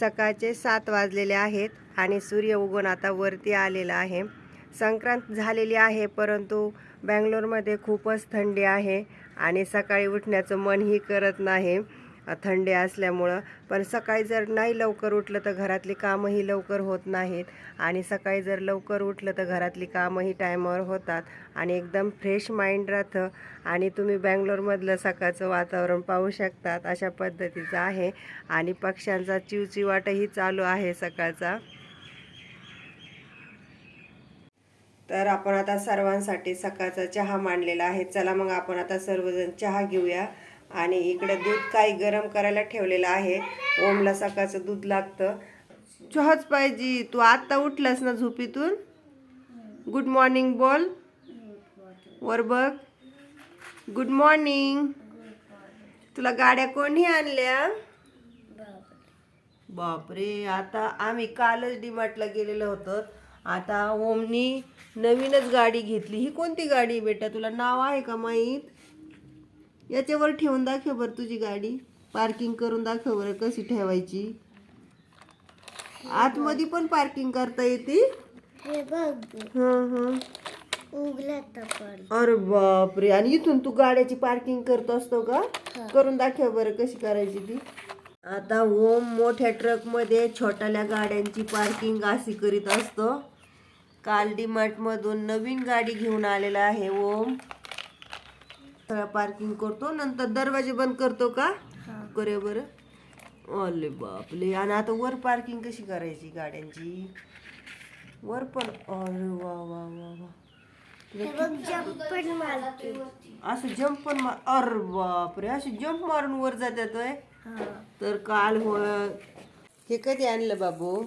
सकाळचे सात वाजलेले आहेत आणि सूर्य उगवून आता वरती आलेला आहे. संक्रांत झालेली आहे परंतु बँगलोरमध्ये खूपच थंडी आहे आणि सकाळी उठण्याचं मनही करत नाही. थंडी असल्यामुळं. पण सकाळी जर नाही लवकर उठलं तर घरातली कामंही लवकर होत नाहीत. आणि सकाळी जर लवकर उठलं तर घरातली कामंही टायमावर होतात. आणि एकदम फ्रेश माइंड राहतं. आणि तुम्ही बँगलोरमधलं सकाळचं वातावरण पाहू शकतात. अशा पद्धतीचं आहे. आणि पक्ष्यांचा चिवचिवाटही चालू आहे सकाळचा. तर आपण आता सर्वांसाठी सकाळचा चहा मांडलेला आहे. चला मग आपण आता सर्वजण चहा घेऊया. आणि इकडे दूध काही गरम करायला ठेवलेलं आहे. ओमला सकाळचं दूध लागतं. चहाच पाहिजे. तू आत्ता उठलास ना झोपीतून? गुड मॉर्निंग बोल. वर बघ. गुड मॉर्निंग तुला गाड्या कोणी आणल्या? बापरे. आता आम्ही कालच डीमार्टला गेलेलो होतो. आता ओमनी नवीनच गाडी घेतली. ही कोणती गाडी बेटा? तुला नाव आहे का माहीत? याच्यावर ठेवून दाखव बरं तुझी गाडी. पार्किंग करून दाखव बरं कशी ठेवायची. आतमध्ये पण पार्किंग करता येते. हे बघ हं हं. अरे बापरे. आणि इथून तू गाड्याची पार्किंग करत असतो का? करून दाखव बरं कशी करायची ती. आता ओम मोठ्या ट्रकमध्ये छोट्याल्या गाड्यांची पार्किंग अशी करीत असतो. काल डीमार्ट मधून नवीन गाडी घेऊन आलेला आहे ओम. पार्किंग करतो. नंतर दरवाजे बंद करतो का? करे बरं. अले बापले. आणि आता वर पार्किंग कशी करायची गाड्यांची? वर पण अरे वा वा वा वा. असं जंप पण मार अरे बापरे. असे जंप मारून वर जातात हा. तर काल होय. हे कधी आणलं बाबू?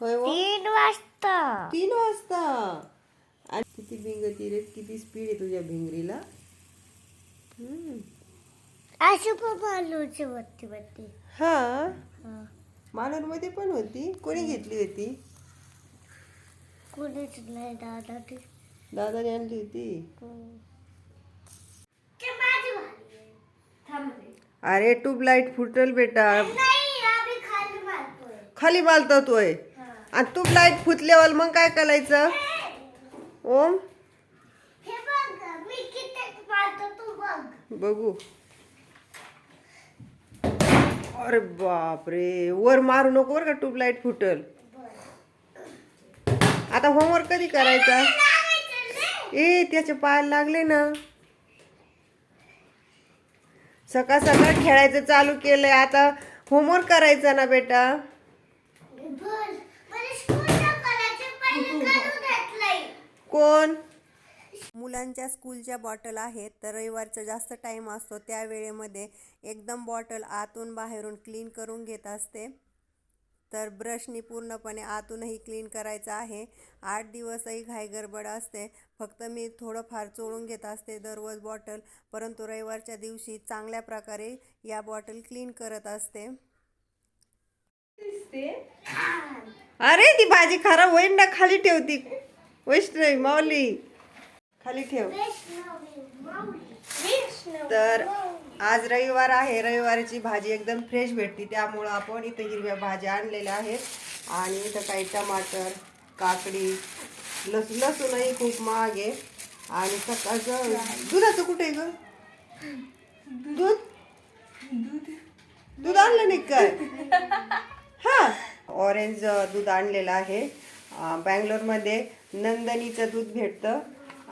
होय तीन वाजता. तीन वाजता? किती भिंगती रे किती स्पीड आहे तुझ्या भिंगरीला? हा? हा. मध्ये पण होती. कोणी घेतली होती? कुणीच नाही दादा ते. दादाने आणली होती? अरे ट्यूबलाईट फुटल बेटा. खाली मालतोय आणि ट्यूबलाईट फुटल्यावर मग काय करायचं? ओम. बघू अरे बापरे वर मारू नको बरं का ट्यूबलाईट फुटल. आता होमवर्क कधी करायचा? ए त्याचे पाय लागले ना. सकाळ सकाळ खेळायचं चालू केलंय आता होमवर्क करायचा ना बेटा. कोण? मुलांच्या स्कूलच्या बॉटल आहेत तर रविवारचा जास्त टाईम असतो त्या वेळेमध्ये एकदम बॉटल आतून बाहेरून क्लीन करून घेत असते. तर ब्रशनी पूर्णपणे आतूनही क्लीन करायचं आहे. आठ दिवसही घाई गडबड असते. फक्त मी थोडंफार चोळून घेत असते दररोज बॉटल परंतु रविवारच्या दिवशी चांगल्या प्रकारे या बॉटल क्लीन करत असते. अरे ती भाजी खराब होईल ना खाली ठेवती. वैष्णवी माऊली. खाली ठेव. तर आज रविवार आहे. रविवारची भाजी एकदम फ्रेश भेटते. त्यामुळं आपण इथं हिरव्या भाज्या आणलेल्या आहेत. आणि इथं काही टमाटर काकडी लस लसूणही खूप महाग आहे. आणि सकाळचं दुधाचं कुठे ग? दूध? दूध आणलं नाही काय? हा. ऑरेंज दूध आणलेलं आहे. बँगलोरमध्ये नंदनीचं दूध भेटतं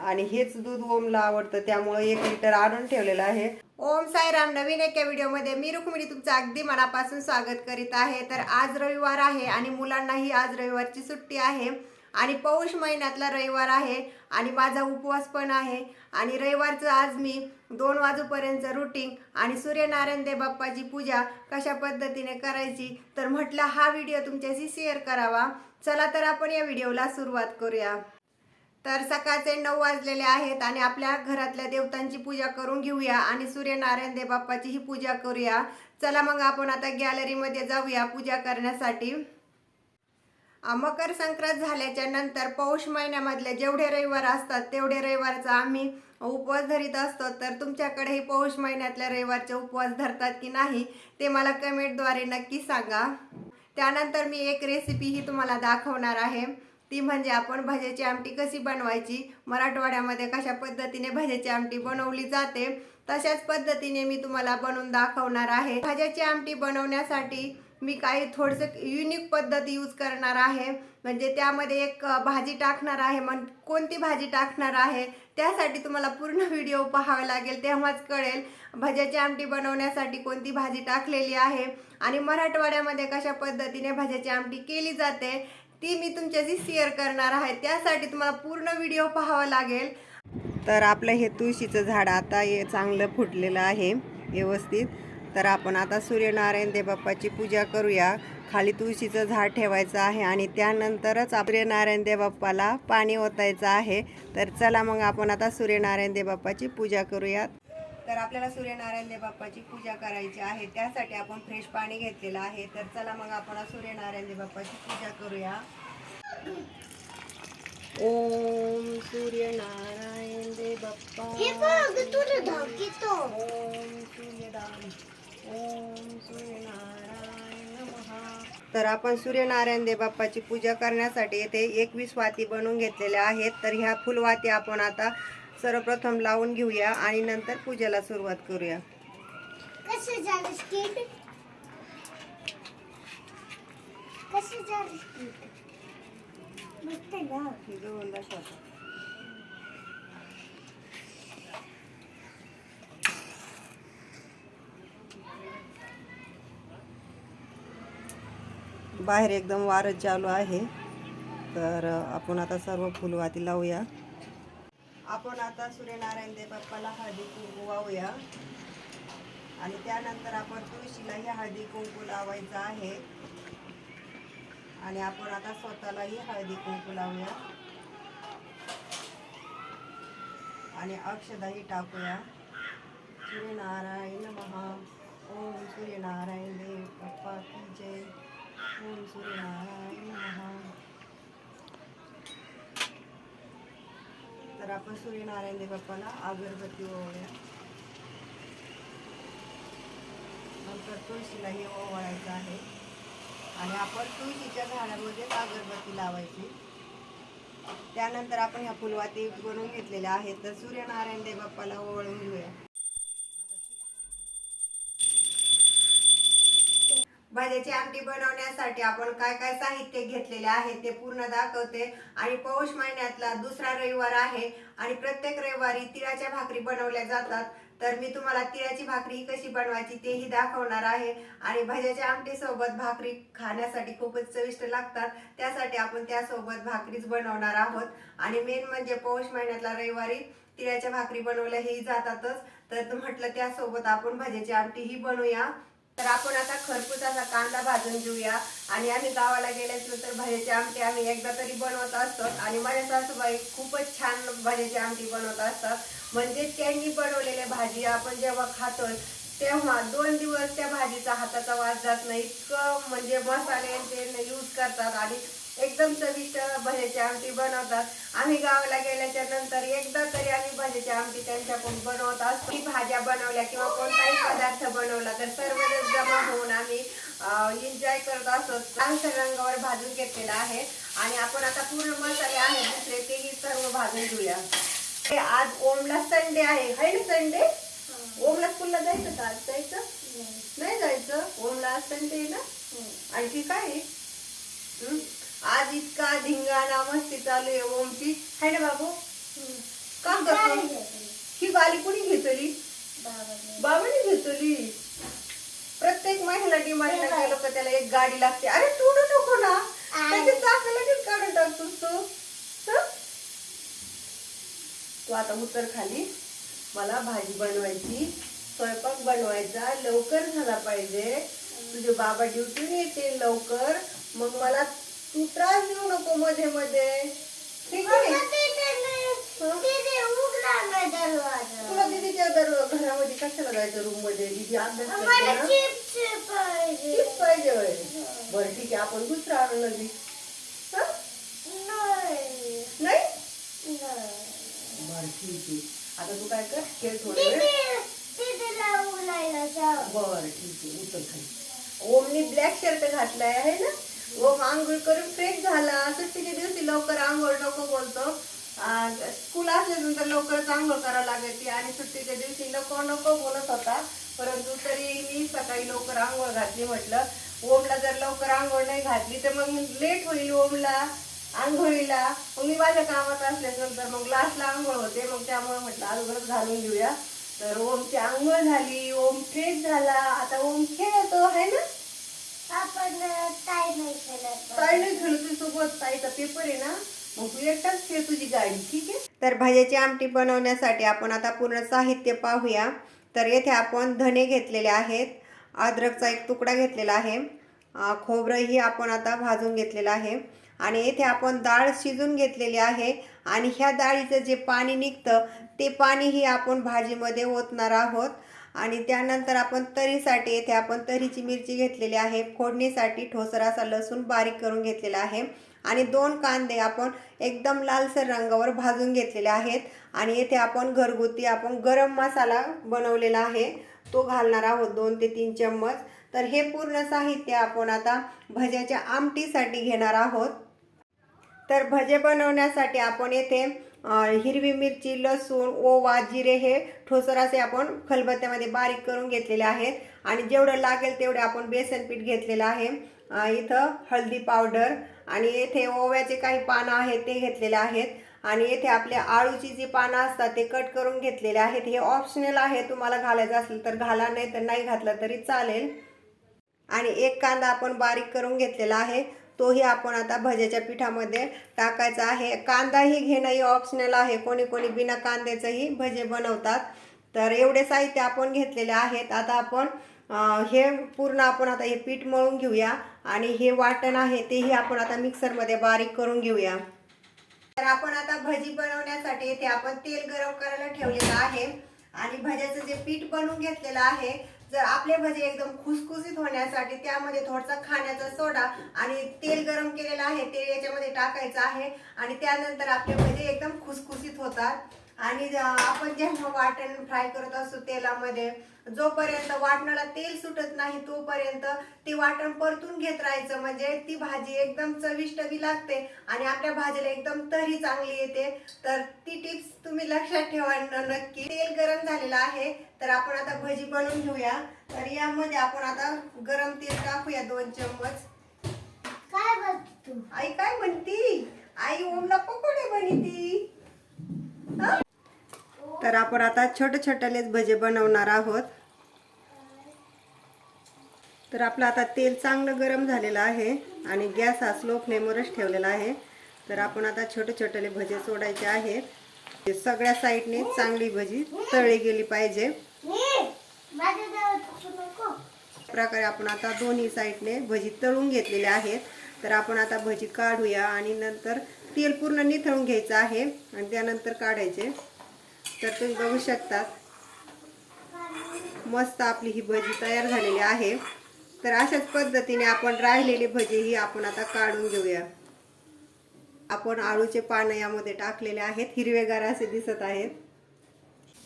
आणि हेच दूध ओमला आवडतं. त्यामुळे एक लिटर आणून ठेवलेलं आहे. ओम साईराम नवीन एका व्हिडिओमध्ये मी रुक्मिणी तुमचं अगदी मनापासून स्वागत करीत आहे. तर आज रविवार आहे आणि मुलांनाही आज रविवारची सुट्टी आहे. आणि पौष महिन्यातला रविवार आहे आणि माझा उपवास पण आहे. आणि रविवारचं आज मी दोन वाजूपर्यंतचं रुटीन आणि सूर्यनारायण देव बाप्पाची पूजा कशा पद्धतीने करायची तर म्हटलं हा व्हिडिओ तुमच्याशी शेअर करावा. चला तर आपण या व्हिडिओला सुरुवात करूया. तर सकाळचे नऊ वाजलेले आहेत आणि आपल्या घरातल्या देवतांची पूजा करून घेऊया आणि सूर्यनारायण देव बाप्पाची ही पूजा करूया. चला मग आपण आता गॅलरीमध्ये जाऊया पूजा करण्यासाठी. मकर संक्रांत झाल्याच्यानंतर पौष महिन्यामधले जेवढे रविवार असतात तेवढे रविवारचा आम्ही उपवास धरीत असतो. तर तुमच्याकडेही पौष महिन्यातल्या रविवारचे उपवास धरतात की नाही ते मला कमेंटद्वारे नक्की सांगा. त्यानंतर मी एक रेसिपी ही तुम्हाला दाखवणार आहे. ती म्हणजे आपण भज्याची आमटी कशी बनवायची मराठवाड्यामध्ये कशा पद्धतीने भज्याची आमटी बनवली जाते तशाच पद्धतीने मी तुम्हाला बनवून दाखवणार आहे. भाज्याची आमटी बनवण्यासाठी मी काही थोडंसं युनिक पद्धत यूज करणार आहे. म्हणजे त्यामध्ये एक भाजी टाकणार आहे मग कोणती भाजी टाकणार आहे त्यासाठी तुम्हाला पूर्ण व्हिडिओ पाहावा लागेल तेव्हाच कळेल. भज्याची आमटी बनवण्यासाठी कोणती भाजी टाकलेली आहे आणि मराठवाड्यामध्ये कशा पद्धतीने भज्याची आमटी केली जाते ती मी तुमच्याशी शेअर करणार आहे. त्यासाठी तुम्हाला पूर्ण व्हिडिओ पाहावा लागेल. तर आपलं हे तुळशीचं झाड आता हे चांगलं फुटलेलं आहे व्यवस्थित. तर आपण आता सूर्यनारायण देवबाप्पाची पूजा करूया. खाली तुळशीचं झाड ठेवायचं आहे आणि त्यानंतरच सूर्यनारायण देवबाप्पाला पाणी ओतायचं आहे. तर चला मग आपण आता सूर्यनारायण देवबाप्पाची पूजा करूया तर आपल्याला सूर्यनारायण देवबाप्पाची पूजा करायची आहे. त्यासाठी आपण फ्रेश पाणी घेतलेलं आहे. तर चला मग आपण सूर्यनारायण देवबाप्पाची पूजा करूया. ओम सूर्यनारायण देवबाप्पा. धाकीतो ओम सूर्यनारायण नमः तर आपण सूर्यनारायण देवबाप्पाची पूजा करण्यासाठी येथे एकवीस वाती बनवून घेतलेल्या आहेत. तर ह्या फुलवाती आपण आता सर्वप्रथम लावून घेऊया आणि नंतर पूजेला सुरुवात करूया. कसं झालं स्किट कसं झालं स्किट मस्त ना हे जवळून दाखवा. बाहेर एकदम वारं चालू आहे. तर आपण आता सर्व फुलवाती लावूया. आपण आता सूर्यनारायण देव बाप्पाला हळदी कुंकू वाहूया. आणि त्यानंतर आपण तुळशीलाही हळदी कुंकू लावायचं आहे. आणि आपण आता स्वतःलाही हळदी कुंकू लावूया. आणि अक्षदाही टाकूया. सूर्यनारायण महा ओम सूर्यनारायण देव बाप्पा की जय. ओम सूर्यनारायण तर आपण सूर्यनारायण देव बाप्पाला अगरबत्ती ओवळूया. नंतर तुळशीलाही ओवाळायचं आहे. आणि आपण तुळशीच्या झाडामध्ये अगरबत्ती लावायची. त्यानंतर आपण ह्या फुलवाती बनवून घेतलेल्या आहेत. तर सूर्यनारायण देव बाप्पाला ओवळून घेऊया. भाज्याची आमटी बनवण्यासाठी आपण काय काय साहित्य घेतलेले आहे ते पूर्ण दाखवते. आणि पौष महिन्यातला दुसरा रविवार आहे आणि प्रत्येक रविवारी तिळाच्या भाकरी बनवल्या जातात. तर मी तुम्हाला तिळाची भाकरी कशी बनवायची तेही दाखवणार आहे. आणि भाज्याच्या आमटीसोबत भाकरी खाण्यासाठी खूपच चविष्ट लागतात. त्यासाठी आपण त्यासोबत भाकरीच बनवणार आहोत. आणि मेन म्हणजे पौष महिन्यातला रविवारी तिळाच्या भाकरी बनवल्या जातातच. तर म्हटलं त्यासोबत आपण भाज्याची आमटीही बनवूया. तर आपण आता खरपूस कांदा भाजून घेऊया. आणि आम्ही गावाला गेल्यानंतर भाज्याची आमटी आम्ही एकदा तरी बनवत असतो. आणि माझ्या सासूबाई खूपच छान भाज्याची आमटी बनवत असतात. म्हणजे त्यांनी बनवलेल्या भाजी आपण जेव्हा खातो तेव्हा दोन दिवस त्या भाजीचा हाताचा वास जात नाही. इतकं म्हणजे मसाले ते यूज करतात. आणि एकदम चविष्ट भज्याची आमटी बनवतात. आम्ही गावाला गेल्याच्यानंतर एकदा तरी आम्ही भज्याची आमटी त्यांच्याकडून बनवत असतो. ती भाज्या बनवल्या किंवा कोणताही पदार्थ बनवला तर सर्वजण जमा होऊन आम्ही एन्जॉय करत असतो. लालसर रंगावर भाजून घेतलेला आहे. आणि आपण आता पूर्ण मसाले आहेत दुसरे तेही सर्व भाजून घेऊया. हे आज ओमला संडे आहे. हाय ना संडे? ओमला स्कूलला जायचं का आज? जायचं? नाही. जायचं? ओमला आज संडे आहे ना? आणखी काय? आहे? हं? आज इतका धिंगाणा मस्ती चालू आहे ओमची. हाय ना बाबू? का करतो. ही गाली कुणी घेतली? बाबाने. घेतली. प्रत्येक महिला डिमांडला गेलो का त्याला एक गाडी लागते. अरे तोडू नको ना. त्याची चाक लगेच काढून टाकतोस तू. हं? तू आता उतर खाली. मला भाजी बनवायची स्वयंपाक बनवायचा लवकर झाला पाहिजे. तुझे बाबा ड्युटी येते लवकर. मग मला तू त्रास देऊ नको मध्ये मध्ये. ठीक आहे? तुला दीदीच्या दर घरामध्ये कशाला जायचं रूममध्ये? दीदी अभ्यास पाहिजे. बरं ठीक आहे आपण दुसरं आणू नवी हं? नाही. बरं ठीक आहे. आता तू काय कर खेळ थोडा वेळ. बर ठीक आहे उचल खाली. ओमनी ब्लॅक शर्ट घातलाय आहे ना? ओम आंघोळ करून फ्रेश झाला. सुट्टीच्या दिवशी लवकर आंघोळ नको बोलतो. स्कूल असल्यानंतर लवकरच आंघोळ करावं लागायची आणि सुट्टीच्या दिवशी नको नको बोलत होता. परंतु तरी मी सकाळी लवकर आंघोळ घातली म्हटलं. ओमला जर लवकर आंघोळ नाही घातली तर मग लेट होईल ओमला आंघोळीला. मग मी माझ्या कामात असल्यानंतर मग लास्टला आंघोळ होते. मग त्यामुळे म्हटलं अगोदरच घालून घेऊया. तर ओमची आंघोळ झाली. ओम फ्रेश झाला. आता ओम खेळतो आहे ना? आपण काय नाही केलं ताई नाही खेळू तुझ्या सोबत ताईचा पेपर आहे ना. मग तू एकटाच खेळ तुझी गाडी ठीक आहे? तर भाज्याची आमटी बनवण्यासाठी आपण आता पूर्ण साहित्य पाहूया. तर येथे आपण धने घेतलेले आहेत. अद्रकचा एक तुकडा घेतलेला आहे. खोबरंही आपण आता भाजून घेतलेलं आहे. आणि येथे आपण डाळ शिजून घेतलेली आहे. आणि ह्या डाळीचं जे पाणी निघतं ते पाणीही आपण भाजीमध्ये ओतणार आहोत. आणि त्यानंतर आपण तरीसाठी येथे आपण तरीची मिरची घेतलेली आहे फोडणीसाठी ठोसर असा लसूण बारीक करून घेतलेला आहे आणि दोन कांदे आपण एकदम लालसर रंगावर भाजून घेतलेले आहेत आणि येथे आपण घरगुती आपण गरम मसाला बनवलेला आहे. तो घालणार आहोत दोन ते तीन चम्मच. तर हे पूर्ण साहित्य आपण आता भज्याच्या आमटीसाठी घेणार आहोत. तर भजे बनवण्यासाठी आपण येथे हिरवी मिरची लसूण ओवा जिरे हे ठोसर असे आपण खलबत्त्यामध्ये बारीक करून घेतलेले आहेत. आणि जेवढं लागेल तेवढे आपण बेसन पीठ घेतलेलं आहे. इथं हळदी पावडर आणि येथे ओव्याचे काही पानं आहेत ते घेतलेले आहेत. आणि येथे आपल्या आळूची जी पानं असतात ते कट करून घेतलेले आहेत. हे ऑप्शनल आहे. तुम्हाला घालायचं असेल तर घाला नाही तर नाही घातलं तरी चालेल. आणि एक कांदा आपण बारीक करून घेतलेला आहे. तोही आपण आता भज्याच्या पिठामध्ये टाकायचा आहे. कांदाही घेणं हे ऑप्शनल आहे. कोणी कोणी बिना कांद्याचंही भजे बनवतात. तर एवढे साहित्य आपण घेतलेले आहेत. आता आपण हे पूर्ण आपण आता हे पीठ मळून घेऊया. आणि हे वाटण आहे तेही आपण आता मिक्सरमध्ये बारीक करून घेऊया. तर आपण आता भजी बनवण्यासाठी इथे आपण तेल गरम करायला ठेवलेलं आहे. आणि भज्याचं जे पीठ बनवून घेतलेलं आहे जर आपले भजे एकदम खुसखुसीत होण्यासाठी त्यामध्ये थोडासा खाण्याचा सोडा आणि तेल गरम केलेलं आहे तेल याच्यामध्ये टाकायचं आहे आणि त्यानंतर आपले भजे एकदम खुसखुसीत होतात. आणि आपण जेव्हा वाटण फ्राय करत असतो तेलामध्ये जोपर्यंत वाटणाला तेल सुटत नाही तोपर्यंत ते वाटण परतून घेत राहायचं. म्हणजे ती भाजी एकदम चविष्ट बी लागते आणि आपल्या भाजीला एकदम तरी चांगली येते. तर ती टिप्स तुम्ही लक्षात ठेवा नक्की. तेल गरम झालेलं आहे तर आपण आता भजी बनवून घेऊया. तर यामध्ये आपण आता गरम तेल टाकूया दोन चम्मच. काय बघ तू? आई काय म्हणती? आई ओमला तर आपण आता छोटे छोटेलेच भजे बनवणार आहोत. तर आपलं आता तेल चांगलं गरम झालेलं आहे आणि गॅस हा स्लो फ्लेमवरच ठेवलेला आहे. तर आपण आता छोटे छोटेले भजे सोडायचे आहेत. सगळ्या साईडने चांगली भजी तळली गेली पाहिजे. प्रकारे आपण आता दोन्ही साईडने भजी तळून घेतलेले आहेत. तर आपण आता भजी काढूया आणि नंतर तेल पूर्ण निथळून घ्यायचं आहे आणि त्यानंतर काढायचे. तर तुम्ही बघू शकतात मस्त आपली ही भजी तयार झालेली आहे. तर अशाच पद्धतीने आपण राहिलेली भजी ही आपण आता काढून घेऊया. आपण आळूचे पानं यामध्ये टाकलेले आहेत. हिरवेगार असे दिसत आहेत.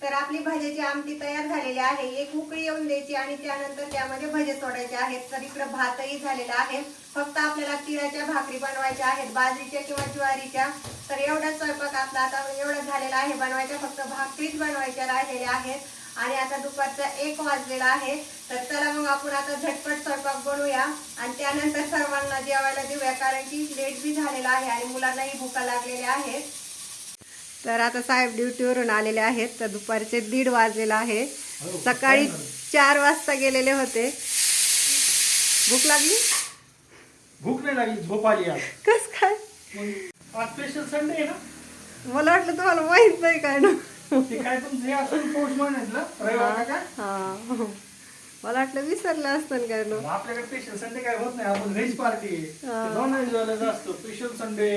तर आपली भाज्याची आमटी तयार झालेली आहे. एक उकळी येऊन द्यायची आणि त्यानंतर त्यामध्ये भजे सोडायचे आहेत. तर इकडं भातही झालेला आहे. फक्त आपल्याला तिळाच्या भाकरी बनवायच्या आहेत. बाजरीच्या किंवा ज्वारीच्या. तर एवढा स्वयंपाक आपला आता एवढा झालेला आहे. बनवायच्या फक्त भाकरीच बनवायच्या राहिलेल्या आहेत. आणि आता दुपारचा एक वाजलेला आहे. तर चला मग आपण आता झटपट स्वयंपाक बनवूया. आणि त्यानंतर सर्वांना जेवायला देऊया. कारण की लेट बी झालेला आहे आणि मुलांनाही भुका लागलेल्या आहेत. तर आता साहेब ड्युटीवरून आलेले आहेत. तर दुपारचे दीड वाजलेला आहे. सकाळी चार वाजता गेलेले होते. भूक लागली? भूक नाही लागली झोप आली कस काय? स्पेशल संडे आहे ना? मला वाटलं तुम्हाला माहीत नाही काय ना. काय तुमचं हे असं रविवार हा मला वाटलं विसरलं असतं काय ना आपल्याकडे स्पेशल संडे काय होत नाही. आपण व्हेज पार्टी. नॉन व्हेज वाल्याचा असतो. स्पेशल संडे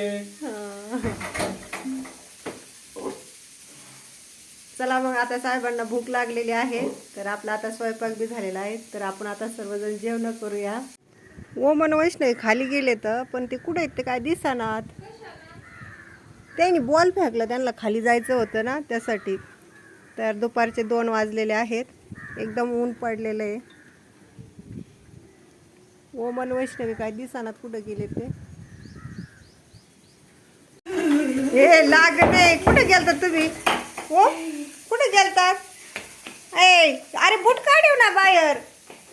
चला मग आता साहेबांना भूक लागलेली आहे. तर आपला आता स्वयंपाक बी झालेला आहे. तर आपण आता सर्वजण जेवण करूया. ओमन वैष्णवी खाली गेले तर पण ते कुठे आहेत ते काय दिसनात? त्यांनी बॉल फेकला त्यांना खाली जायचं होतं ना त्यासाठी. तर दुपारचे दोन वाजलेले आहेत. एकदम ऊन पडलेलं आहे. ओमन वैष्णवी काय दिसानात कुठं गेले ते? हे लाग नाही कुठे गेलतात तुम्ही? ओ कुठे गेलतात ए अरे बुट काढीव ना बाहेर.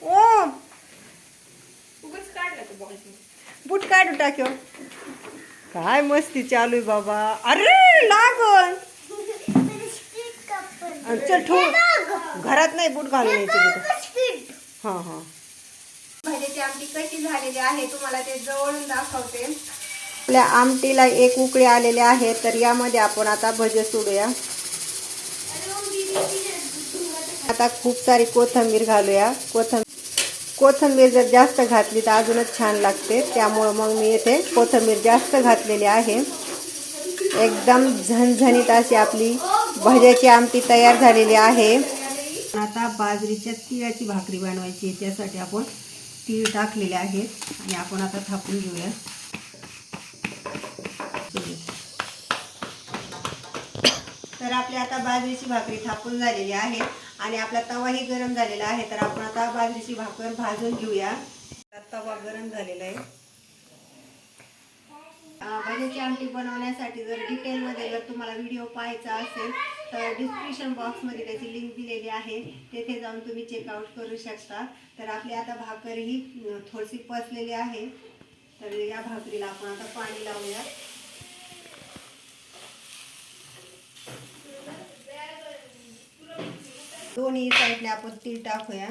ओ बुट काढून टाक्यो काय मस्ती चालू आहे बाबा. अरे लागन अन चल ठेव. घरात नाही बूट घालून यायचे बुट हां हां. भाज्याची आमटी कशी झालेली आहे तुम्हाला ते जवळून दाखवते. आपल्या आमटीला एक उकळी आलेले आहे तर यामध्ये आपण आता भजे सोडूया. आता खूप सारी कोथिंबीर घालूया. कोथंबीर कोथिंबीर जर जास्त घातली तर अजूनच छान लागते. त्यामुळं मग मी इथे कोथिंबीर जास्त घातलेली आहे. एकदम झणझणीत अशी आपली भज्याची आमटी तयार झालेली आहे. आता बाजरीच्या तिळाची भाकरी बनवायची आहे. त्यासाठी आपण तीळ टाकलेले आहेत. आणि आपण आता थापून घेऊया. तर आपली आता बाजरीची भाकरी थापून झालेली आहे आणि आपला तवाही गरम झालेला आहे. तर आपण आता बाजरीची भाकर भाजून घेऊया. तवा गरम झालेला आहे. भाज्याची आमटी बनवण्यासाठी जर डिटेलमध्ये जर तुम्हाला व्हिडिओ पाहायचा असेल तर डिस्क्रिप्शन बॉक्समध्ये त्याची लिंक दिलेली आहे. तेथे जाऊन तुम्ही चेकआउट करू शकता. तर आपली आता भाकर ही थोडीशी पचलेली आहे. तर या भाकरीला आपण आता पाणी लावूया. दोन्ही साईडने आपण तीळ टाकूया.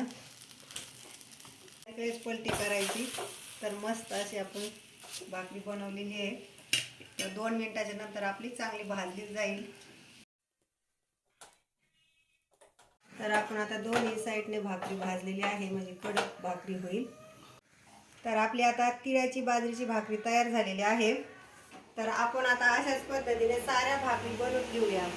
सगळेच पलटी करायची. तर मस्त अशी आपण भाकरी बनवलेली आहे. तर दोन मिनिटाच्या नंतर आपली चांगली भाजली जाईल. तर आपण आता दोन्ही साईडने भाकरी भाजलेली आहे. म्हणजे कडक भाकरी होईल. तर आपली आता तिळ्याची बाजरीची भाकरी तयार झालेली आहे. तर आपण आता अशाच पद्धतीने साऱ्या भाकरी बनवून घेऊया.